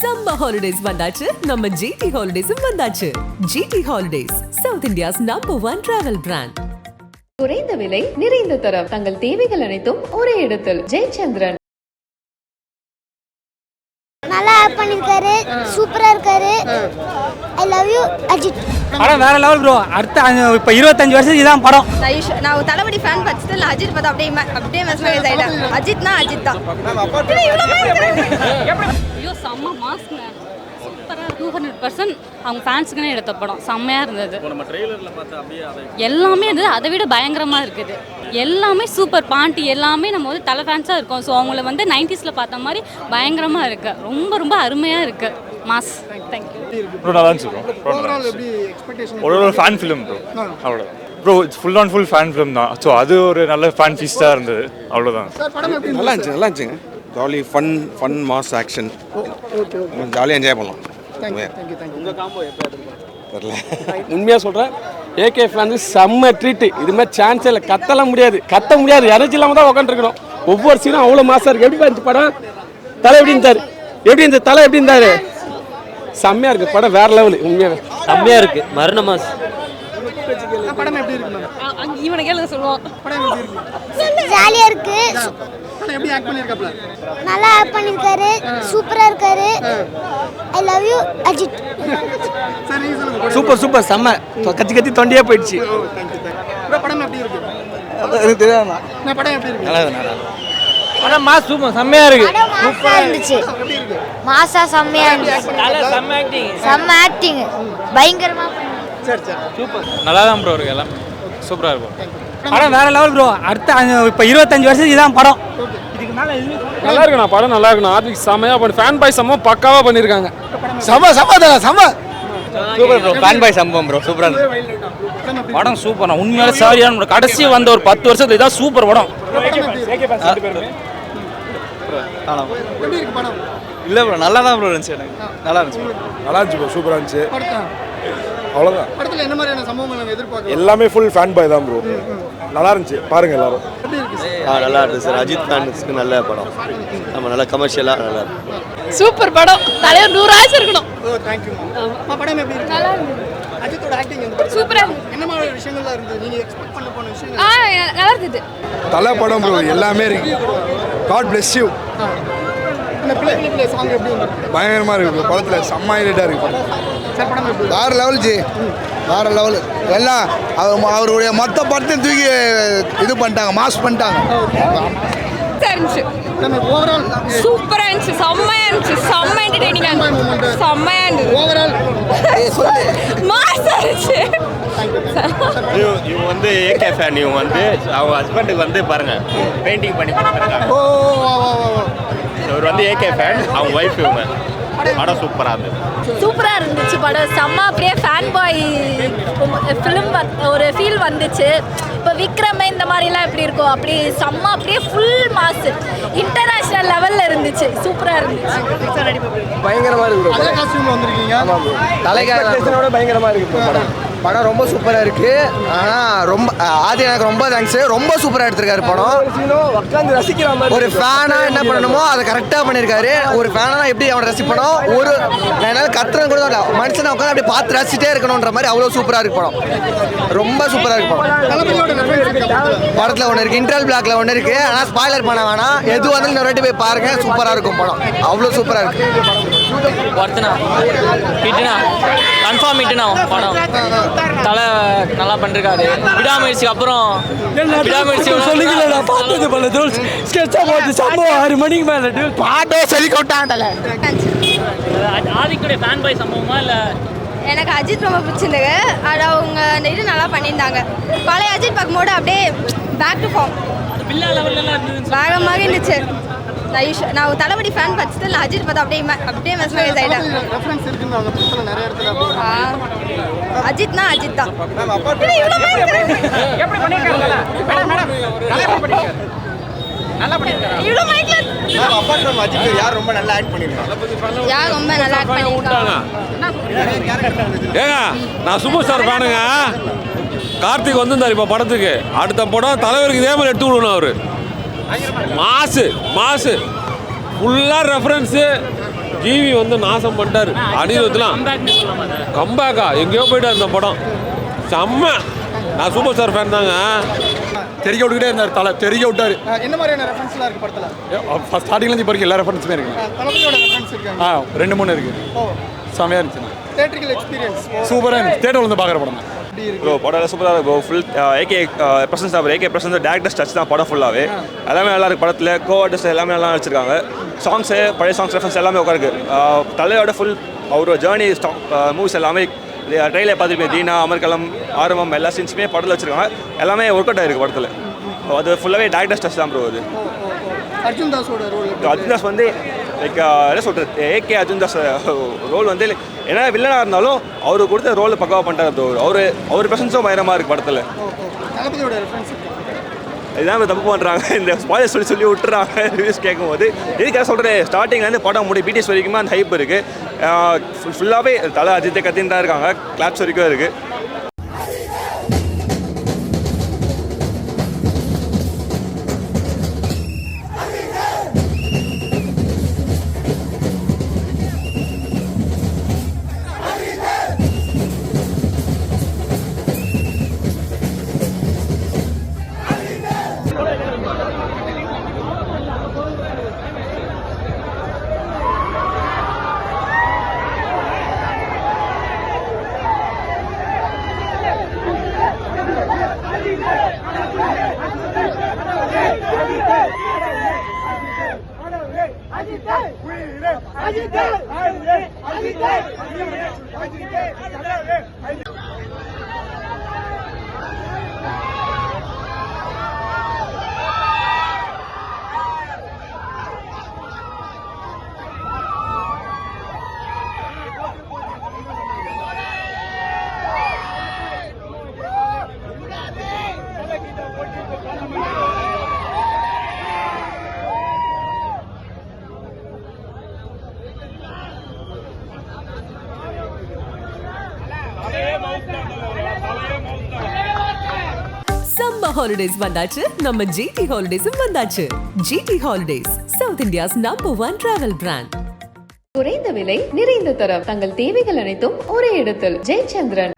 Summer holidays வந்தாச்சு. நம்ம GT ஹாலிடேஸும் வந்தாச்சு. GT holidays south India's number one travel brand குறைந்த விலை நிறைந்த தரம். தங்கள் தேவைகள் அனைத்தும் ஒரே இடத்தில். ஜெயச்சந்திரன். நல்லா ஆக்ட் பண்ணிருக்காரு. சூப்பரா இருக்காரு. ஐ லவ் யூ அஜித் படம் வேற லெவல் ப்ரோ அடுத்த இப்ப இருபத்தஞ்சு வருஷத்துக்கு இதான் படம். நான் தளபதி ஃபேன் ஃபர்ஸ்ட் அஜித் பார்த்தா அப்படியே அப்படியே மெஸ்மரைஸ் ஆயிட்டேன். அஜித்னா அஜித் தான். பேர் ஐயோ செம்ம மாஸ்ங்க சூப்பராக டூ ஹண்ட்ரட் பர்சன்ட் அவங்க ஃபேன்ஸுக்குன்னு எடுத்த படம். செம்மையாக இருந்தது. எல்லாமே இருந்தது அதை விட பயங்கரமாக இருக்குது. எல்லாமே சூப்பர் பாண்டி எல்லாமே நம்ம வந்து தலை ஃபேன்ஸாக இருக்கோம். ஸோ அவங்கள வந்து நைன்டிஸில் பார்த்த மாதிரி பயங்கரமாக இருக்கு. ரொம்ப ரொம்ப அருமையாக இருக்கு. மாஸ் தேங்க்யூ ப்ரோ நல்லா இருந்துச்சு ப்ரோ ஓவரால் எப்படி எக்ஸ்பெக்டேஷன் ஒரு ஒரு ஃபேன் ஃபிலிம் ப்ரோ அவ்வளோதான் bro full on full fan film தான். ஸோ அது ஒரு நல்ல ஃபேன் ஃபீஸ்டாக இருந்தது. அவ்வளோதான் சார் படம் எப்படி நல்லா இருந்துச்சு நல்லா இருந்துச்சுங்க. Jolly fun fun mass action. ஜாலியாக என்ஜாய் பண்ணலாம். தெரில உண்மையாக சொல்கிறேன் ஏகே ஃபேன்ஸ் செம்ம ட்ரீட்டு இது மாதிரி சான்ஸே இல்லை கத்தலாம் முடியாது. கத்த முடியாது. எனர்ஜி இல்லாமல் தான் உட்காந்துருக்கணும் ஒவ்வொரு சீனும் அவ்வளோ மாசாக இருக்குது எப்படி இருந்துச்சு படம்? தலை எப்படி இருந்தார்? எப்படி இருந்த தலை எப்படி இருந்தார்? செம்மையாக இருக்குது படம் வேற லெவலு உண்மையாகவே செம்மையா இருக்கு. மரண மாஸ். படம் எப்படி இருக்கு இவனை கேளுங்க சொல்லுவோம் படம் எப்படி எப்படி ஆக்ட் பண்ணிருக்காப்ல நல்லா ஆக்ட் பண்ணிருக்காரு. சூப்பரா இருக்காரு. I love you Ajith sir சொல்லுங்க சூப்பர் சூப்பர். செம்ம. கத்தி கத்தி தொண்டியே போயிடுச்சு. ப்ரோ படம் எப்படி இருக்கு? நான் படம் எப்படி இருக்கு? ஆனால் மாஸ் சூப்பர். செம்மையா இருக்கு. இருந்துச்சு. மாசா செம்மையா இருந்துச்சு. செம்ம ஆக்டிங் செம்ம ஆக்டிங் பயங்கரமா சரி சரி. நல்லா தான் ப்ரோ இருக்கு எல்லாம். சூப்பராக இருக்கும். படம் வேற லெவல் ப்ரோ அடுத்த இப்ப இருபத்தஞ்சு வருஷத்துக்கு இதான் படம். நல்லா இருக்குண்ணா படம் நல்லா இருக்குண்ணா. ஆர்டிக் செம்மையாக பண்ணி ஃபேன் பாய் செம்ம பக்காவாக பண்ணியிருக்காங்க செம செம தல செம. சூப்பர் ப்ரோ ஃபேன் பாய் சம்பவம் ப்ரோ சூப்பராக இருந்தது படம் சூப்பர் உண்மையாலே சாரியான. கடைசி வந்த ஒரு பத்து வருஷத்துல இதான் சூப்பர் படம். இருக்கு இல்லை ப்ரோ நல்லா தான் ப்ரோ இருந்துச்சு எனக்கு. நல்லா இருந்துச்சு நல்லா இருந்துச்சு ப்ரோ சூப்பராக இருந்துச்சு. அவ்வளோதான் படத்துல என்ன மாதிரியான சம்பவங்கள் எதிர்பார்க்கலாம் எல்லாமே ஃபுல் ஃபேன் பாய் தான் ப்ரோ நல்லா இருந்துச்சு. பாருங்க எல்லாரும். ஆ நல்லா இருந்துச்சு சார். அஜித் ஃபேன்ஸ்க்கு நல்ல படம். நம்ம நல்லா கமர்ஷியலாக நல்லா இருக்கு. சூப்பர் படம். தலைவர் நூறு ஆயிரம் இருக்கணும். ஓ தேங்க்யூ மேம் படம் எப்படி இருக்கு? நல்லா அஜித்தோட ஆக்டிங் எந்த சூப்பரா என்ன மாதிரி விஷயங்கள்லாம் இருந்தது? நீங்க எக்ஸ்பெக்ட் பண்ண போன விஷயங்கள்? ஆ நல்லா இருந்தது. தலை படம் எல்லாமே இருக்கு. காட் பிளெஸ் யூ பயங்கரமாக இருக்கு bro. படத்துல செம்ம ஹைலைட்டாக இருக்கு படம். சார் படம் எப்படி? வேற லெவல் ஜி. வேற லெவல் எல்லாம் அவர் அவருடைய மொத்த படத்தையும் தூக்கி இது பண்ணிட்டாங்க மாஸ் பண்ணிட்டாங்க. சூப்பராக இருந்துச்சு. செம்மையா இருந்துச்சு. செம்ம என்டர்டெய்னிங்காக இருந்துச்சு. செம்மையா மாசா இருந்துச்சு. இவங்க வந்து ஏகே ஃபேன் இவங்க வந்து அவங்க ஹஸ்பண்டுக்கு வந்து பாருங்க பெயிண்டிங் பண்ணி கொடுத்துருக்காங்க. ஓ வா வா வா வா இவர் வந்து ஏகே ஃபேன் அவங்க ஒய்ஃப் இவங்க. படம் சூப்பராக இருந்தது. சூப்பராக இருந்துச்சு படம். செம்ம அப்படியே ஃபேன் பாய் ஃபிலிம் ஒரு ஃபீல் வந்துச்சு. இப்போ விக்ரம் இந்த மாதிரிலாம் எப்படி இருக்கும் அப்படி செம்ம அப்படியே ஃபுல் மாசு இன்டர்நேஷ்னல் லெவலில் இருந்துச்சு. சூப்பராக இருந்துச்சு. பயங்கரமாக இருக்கு தலைக்காக பயங்கரமாக இருக்கு bro படம். படம் ரொம்ப சூப்பரா இருக்கு. ஆனா ரொம்ப ஆதி எனக்கு ரொம்ப தேங்க்ஸ் ரொம்ப சூப்பரா எடுத்திருக்காரு படம். உட்காந்து ரசிக்கிற மாதிரி ஒரு ஃபேனா என்ன பண்ணணுமோ அதை கரெக்டா பண்ணிருக்காரு ஒரு ஃபேனா எப்படி அவனை ரசிப்பணும் ஒரு என்னால கத்துறது கூட இல்லை மனுஷனை உட்காந்து அப்படி பார்த்து ரசிச்சிட்டே இருக்கணுன்ற மாதிரி அவ்வளோ சூப்பரா இருக்கு படம். ரொம்ப சூப்பரா இருக்கு படம். படத்துல ஒன்று இருக்கு. இன்டர்வல் பிளாக்ல ஒன்று இருக்கு. ஆனா ஸ்பாய்லர் பண்ண வேணாம். எது வந்தாலும் இன்னொரு வாட்டி போய் பாருங்க. சூப்பரா இருக்கும் படம். அவ்வளோ சூப்பரா இருக்கு. ஒருத்தனா ஹிட்டுனா கன்ஃபார்ம் ஹிட்டுனா படம் தலை நல்லா பண்ணிருக்காரு விடாமுயற்சிக்கு அப்புறம் விடாமுயற்சி சொல்லிக்கல பார்த்தது பல தோல் ஸ்கெட்சா போட்டு சம்பவம் ஆறு மணிக்கு மேலே பாட்டோ சொல்லி கொட்டாண்டல ஆதிக்குடைய ஃபேன் பாய் சம்பவமா இல்லை? எனக்கு அஜித் ரொம்ப பிடிச்சிருந்தது. அது அவங்க அந்த இது நல்லா பண்ணியிருந்தாங்க. பழைய அஜித் பார்க்கும்போது அப்படியே பேக் டு ஃபார்ம் வேகமாக இருந்துச்சு. நான் யூஷ் நான் ஒரு தளபதி ஃபேன் ஃபர்ஸ்ட் இல்லை அஜித் பார்த்தா அப்படியே அப்படியே மெஸ்மரைஸ் ஆயிட்டேன் ரெஃபரன்ஸ் இருக்குன்னு அவங்க படத்துல நிறைய இடத்துல அப்படி ஆ. அஜித்னா அஜித் தான் அஜித் யார் ரொம்ப நல்லா ஆக்ட் பண்ணிருக்காங்க யார் ரொம்ப நல்லா ஆக்ட் பண்ணியிருக்காங்க ஏங்க நான் சூப்பர் ஸ்டார் ஃபேனுங்க கார்த்திக் வந்திருந்தார் இப்போ படத்துக்கு. அடுத்த படம் தலைவருக்கு இதே மாதிரி எடுத்து விடணும் அவரு. மாசு மாசு. ஃபுல்லாக ரெஃபரன்ஸு ஜிவி வந்து நாசம் பண்ணிட்டாரு. அனிருத்லாம் கம்பேக்கா எங்கேயோ போயிட்டார் இந்த படம். செம்ம. நான் சூப்பர் ஸ்டார் ஃபேன் தாங்க. தெரிய விட்டுக்கிட்டே இருந்தார் தலை. தெரிய விட்டாரு. என்ன மாதிரியான ரெஃபரன்ஸ்லாம் இருக்கு படத்துல? ஸ்டார்டிங்லேருந்து இப்போ வரைக்கும் எல்லா ரெஃபரன்ஸுமே இருக்கு. ஆ ரெண்டு மூணு இருக்கு. ஓ. செமையாக இருந்துச்சு. தேட்டரிக்கல் எக்ஸ்பீரியன்ஸ் சூப்பராக இருந்துச்சு. தேட்டரில் வந்து பார்க்குற படம். தான் ப்ரோ படம் சூப்பராக இருக்கும் ஃபுல் ஏகே பிரசன்ஸ் தான் ஏகே பிரசன்ஸ் டேரக்டர் டச் தான் படம் ஃபுல்லாகவே எல்லாமே நல்லா இருக்கு படத்தில். கோ ஆர்டிஸ்ட் எல்லாமே நல்லா வச்சிருக்காங்க சாங்ஸு பழைய சாங்ஸ் ரெஃபரன்ஸ் எல்லாமே உட்காருக்கு தலையோட ஃபுல் அவரோட ஜேர்னி மூவிஸ் எல்லாமே ட்ரெயிலில் பார்த்துருப்பேன் தீனா அமர்கலம் ஆரம்பம் எல்லா சீன்ஸுமே படத்தில் வச்சிருக்காங்க. எல்லாமே ஒர்க் அவுட் ஆயிருக்கு படத்தில். அது ஃபுல்லாகவே டேரக்டர் டச் தான் ப்ரோ அது. அர்ஜுன் தாஸோட ரோல் அர்ஜுன் தாஸ் வந்து லைக் என்ன சொல்கிறது ஏகே அர்ஜுன் தாஸ் ரோல் வந்து like, என்ன வில்லனாக இருந்தாலும் அவரு கொடுத்த ரோல் பக்காவாக பண்ணிட்டார் அவர் அவர் பிரசன்ஸும் பயங்கரமாக இருக்குது படத்தில். இவங்க தப்பு பண்ணுறாங்க இந்த ஸ்பாய்லர் சொல்லி சொல்லி விட்டுறாங்க. ரிவ்யூஸ் கேட்கும்போது எதுக்காக சொல்கிறேன் ஸ்டார்டிங்லேருந்து படம் முடி பிடிஎஸ் வரைக்குமே அந்த ஹைப் இருக்குது ஃபுல்லாகவே தலை அஜித்தை கத்தின்னு தான் இருக்காங்க. கிளாப்ஸ் வரைக்கும் இருக்குது yeah, yeah. சம்மர் ஹாலிடேஸ் வந்தாச்சு. நம்ம ஜிடி ஹாலிடேஸும் வந்தாச்சு. GT holidays south India's number one travel brand குறைந்த விலை நிறைந்த தரம். தங்கள் தேவைகள் அனைத்தும் ஒரே இடத்தில். ஜெயச்சந்திரன்.